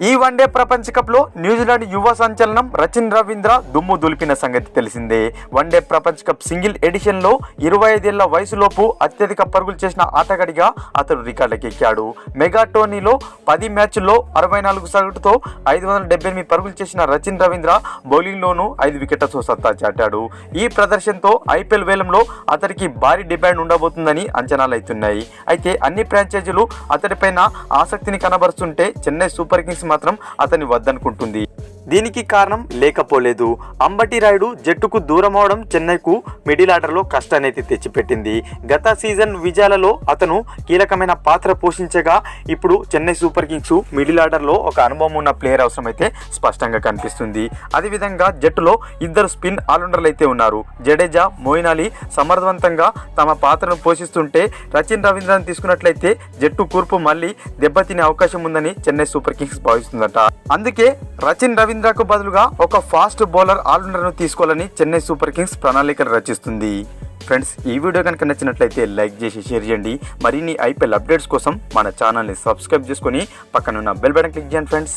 ఈ వన్డే ప్రపంచ కప్లో న్యూజిలాండ్ యువ సంచలనం రచిన్ రవీంద్ర దుమ్ము దులిపిన సంగతి తెలిసిందే. వన్డే ప్రపంచ కప్ సింగిల్ ఎడిషన్లో ఇరవై ఐదేళ్ళ వయసులోపు అత్యధిక పరుగులు చేసిన ఆటగాడిగా అతడు రికార్డులకు ఎక్కాడు మెగా టోర్నీలో పది మ్యాచ్ల్లో అరవై నాలుగు సగటుతో ఐదు వందల డెబ్బై ఎనిమిది పరుగులు చేసిన రచిన్ రవీంద్ర బౌలింగ్లోనూ ఐదు వికెట్లతో సత్తా చాటాడు. ఈ ప్రదర్శనతో ఐపీఎల్ వేలంలో అతడికి భారీ డిమాండ్ ఉండబోతుందని అంచనాలు అవుతున్నాయి అయితే అన్ని ఫ్రాంచైజీలు అతడిపైన ఆసక్తిని కనబరుస్తుంటే చెన్నై సూపర్ కింగ్స్ మాత్రం అతని వద్దనుకుంటుంది. దీనికి కారణం లేకపోలేదు. అంబటి రాయుడు జట్టుకు దూరం అవడం చెన్నైకు మిడిల్ ఆర్డర్లో కష్టాన్ని తెచ్చిపెట్టింది. గత సీజన్ విజయాలలో అతను కీలకమైన పాత్ర పోషించగా ఇప్పుడు చెన్నై సూపర్ కింగ్స్ మిడిల్ ఆర్డర్లో ఒక అనుభవం ఉన్న ప్లేయర్ అవసరమైతే స్పష్టంగా కనిపిస్తుంది. అదేవిధంగా జట్టులో ఇద్దరు స్పిన్ ఆల్రౌండర్లు అయితే ఉన్నారు. జడేజా మోయిన్ అలీ సమర్థవంతంగా తమ పాత్రను పోషిస్తుంటే రచిన్ రవీంద్రన్ తీసుకున్నట్లయితే జట్టు కూర్పు మళ్ళీ దెబ్బతినే అవకాశం ఉందని చెన్నై సూపర్ కింగ్స్ భావిస్తుందట. అందుకే రచిన్ రవీంద్రకు బదులుగా ఒక ఫాస్ట్ బౌలర్ ఆల్రౌండర్ను తీసుకోవాలని చెన్నై సూపర్ కింగ్స్ ప్రణాళికలు రచిస్తుంది. ఫ్రెండ్స్ ఈ వీడియో కనుక నచ్చినట్లయితే లైక్ చేసి షేర్ చేయండి. మరిన్ని ఐపీఎల్ అప్డేట్స్ కోసం మన ఛానల్ని సబ్స్క్రైబ్ చేసుకొని పక్కనున్న బెల్ బటన్ క్లిక్ చేయండి ఫ్రెండ్స్.